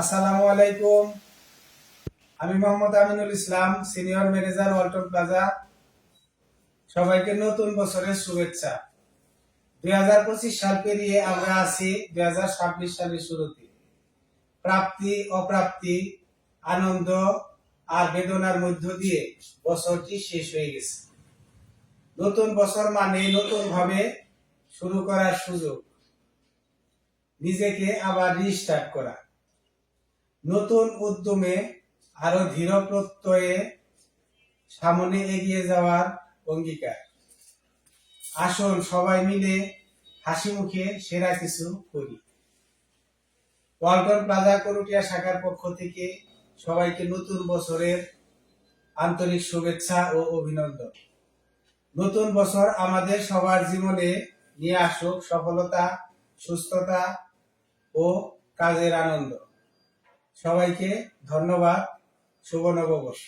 আসসালামু আলাইকুম। আমি Mohammad Aminul Islam, senior manager Walton Plaza. সবাইকে নতুন বছরের শুভেচ্ছা। দুই হাজার পঁচিশ সাল পেরিয়ে আমরা আছি দুই হাজার ছাব্বিশ সালের শুরুতে। প্রাপ্তি, অপ্রাপ্তি, আনন্দ আর বেদনার মধ্য দিয়ে বছরটি শেষ হয়ে গেছে। নতুন বছর মানে নতুন ভাবে শুরু করার সুযোগ। নিজেকে আবার রিস্টার্ট করা। নতুন উদ্যমে আরও ধীর প্রত্যয়ে সামনে এগিয়ে যাওয়ার অঙ্গীকার। আসুন সবাই মিলে হাসি মুখে সেরা কিছু করি। ওয়ালটন প্লাজা করুটিয়া শাখার পক্ষ থেকে সবাইকে নতুন বছরের আন্তরিক শুভেচ্ছা ও অভিনন্দন। নতুন বছর আমাদের সবার জীবনে নিয়ে আসুক সফলতা, সুস্থতা ও কাজের আনন্দ। সবাইকে ধন্যবাদ। শুভ নববর্ষ।